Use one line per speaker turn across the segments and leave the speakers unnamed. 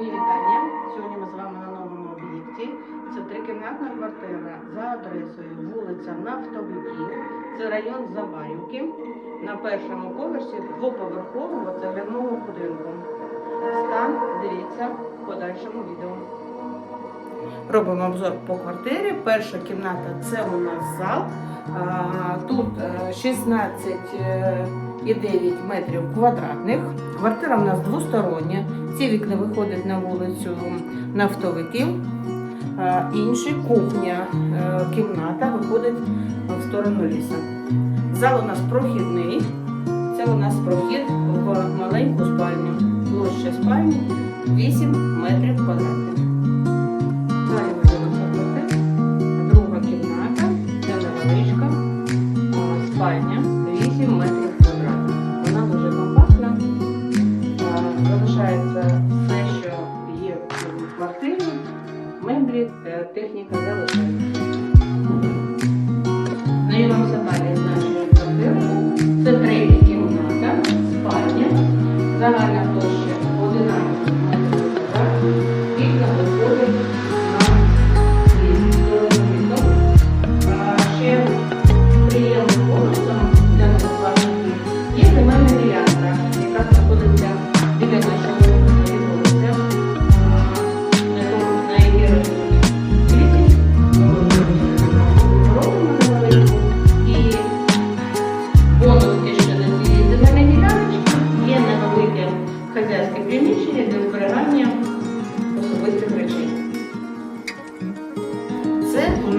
Мої вітання. Сьогодні ми з вами на новому об'єкті. Це трикімнатна квартира за адресою вулиця Нафтовиків. Це район Забарівки. На першому поверсі двоповерхового цегляного будинку. Стан дивіться в подальшому відео. Робимо обзор по квартирі. Перша кімната це у нас зал. Тут е, 16. 2,9 метрів квадратних. Квартира в нас двостороння. Ці вікна виходять на вулицю нафтовиків. Е, Інша кухня, е, кімната виходить в сторону ліса. Зал у нас прохідний. Це у нас прохід в маленьку спальню. Площа спальні 8 метрів квадратних. Далі виходить друга кімната, невеличка, е, спальня 8 метрів. Залишається все, що є в квартирі. Меблі, е, техніка залишається. Знайомимося далі з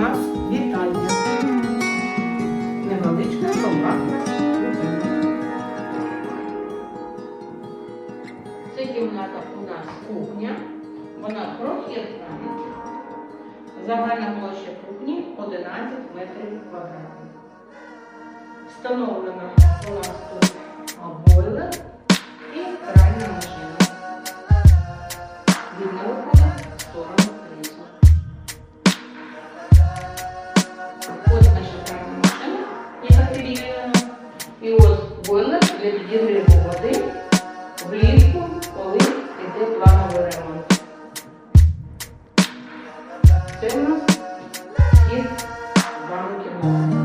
нас вітальня. Невеличка, компактна вітальня. Це кімната у нас кухня. Вона прохідна. Загальна площа кухні 11 метрів квадратних. Встановлена у нас тут бойлер і пральна машина. Вікна для підігріву води влітку, коли йде плановий ремонт. Це у нас і банки вами.